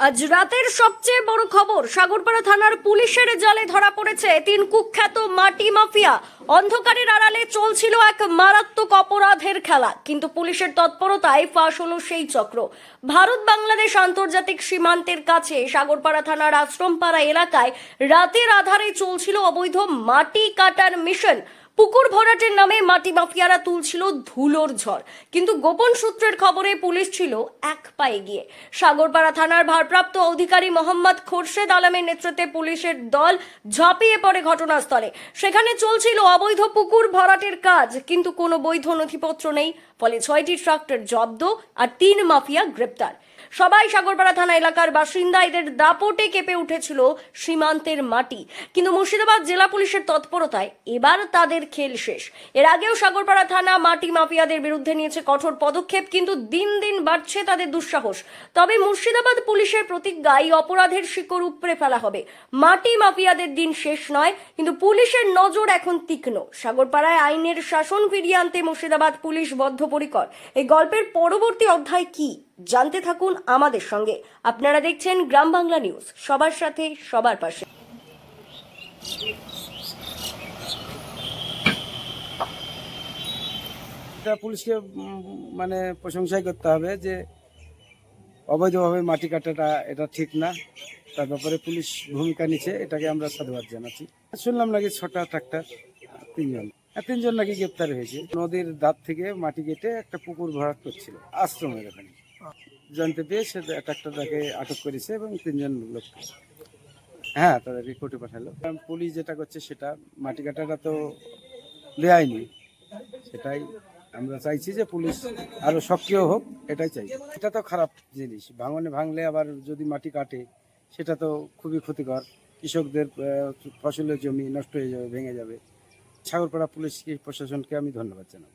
আজ রাতের সবচেয়ে বড় খবর, সাগরপাড়া থানার পুলিশের জালে ধরা পড়েছে তিন কুখ্যাত মাটি মাফিয়া। অন্ধকারের আড়ালে চলছিল এক মারাত্মক অপরাধের খেলা, কিন্তু পুলিশের তৎপরতায় ফাঁস হলো সেই চক্র। ভারত বাংলাদেশ আন্তর্জাতিক সীমান্তের কাছে সাগরপাড়া থানার আশ্রমপাড়া এলাকায় রাতের আধারে চলছিল অবৈধ মাটি কাটার মিশন। পুকুর ভরাটের নামে মাটি মাফিয়ারা তুলছিল ধুলোর ঝড়। কিন্তু গোপন সূত্রের খবরে পুলিশ ছিল এক পায়ে গিয়ে সাগরপাড়া থানার ভারপ্রাপ্ত অধিকারী মোহাম্মদ খোরশেদ আলমের নেতৃত্বে পুলিশের দল ঝাঁপিয়ে পড়ে ঘটনাস্থলে। সেখানে চলছিল অবৈধ পুকুর ভরাটের কাজ, কিন্তু কোনো বৈধ নথিপত্র নেই, ফলে ছয়টি ট্রাক্টর জব্দ আর তিন মাফিয়া গ্রেপ্তার। সবাই সাগরপাড়া থানা এলাকার বাসিন্দা। এদের দাপটে কেঁপে উঠেছিল সীমান্তের মাটি। কিন্তু মুর্শিদাবাদ জেলা পুলিশের তৎপরতায় এবার তাদের খেল শেষ। এর আগেও সাগরপাড়া থানা মাটি মাফিয়াদের বিরুদ্ধে নিয়েছে কঠোর পদক্ষেপ, কিন্তু দিন দিন বাড়ছে তাদের দুঃসাহস। তবে মুর্শিদাবাদ পুলিশের প্রতিজ্ঞায় অপরাধের শিকড় উপড়ে ফেলা হবে। মাটি মাফিয়াদের দিন শেষ নয়, কিন্তু পুলিশের নজর এখন তীক্ষ্ণ। সাগরপাড়ায় আইনের শাসন ফিরিয়ে আনতে মুর্শিদাবাদ পুলিশ বদ্ধপরিকর। এই গল্পের পরবর্তী অধ্যায় কি? জানতে থাকুন আমাদের সঙ্গে। আপনারা দেখছেন গ্রাম বাংলা নিউজ। সবার সাথে, সবার পাশে। পুলিশকে মানে প্রশংসাই করতে হবে যে, অবৈধভাবে মাটি কাটাটা এটা ঠিক না। তার ব্যাপারে পুলিশ ভূমিকা নিচ্ছে, এটাকে আমরা সাধুবাদ জানাচ্ছি। শুনলাম নাকি ছটা ট্রাক্টর, তিনজন। তিনজন নাকি গ্রেপ্তার হয়েছে। নদীর দাঁত থেকে মাটি কেটে একটা পুকুর ভরাট করছিল আশ্রমের এখানে জানতে পেয়ে সে ট্রাক্টরটাকে আটক করেছে এবং তিনজন লোক। হ্যাঁ তাদেরকে কোর্টে পাঠালো। পুলিশ যেটা করছে সেটা মাটি কাটাটা তো বেআইনি সেটাই আমরা চাইছি যে পুলিশ আরও সক্রিয় হোক, এটাই চাই। এটা তো খারাপ জিনিস। ভাঙনে ভাঙলে আবার যদি মাটি কাটে, সেটা তো খুবই ক্ষতিকর। কৃষকদের ফসলের জমি নষ্ট হয়ে যাবে, ভেঙে যাবে। সাগরপাড়া পুলিশ প্রশাসনকে আমি ধন্যবাদ জানাব।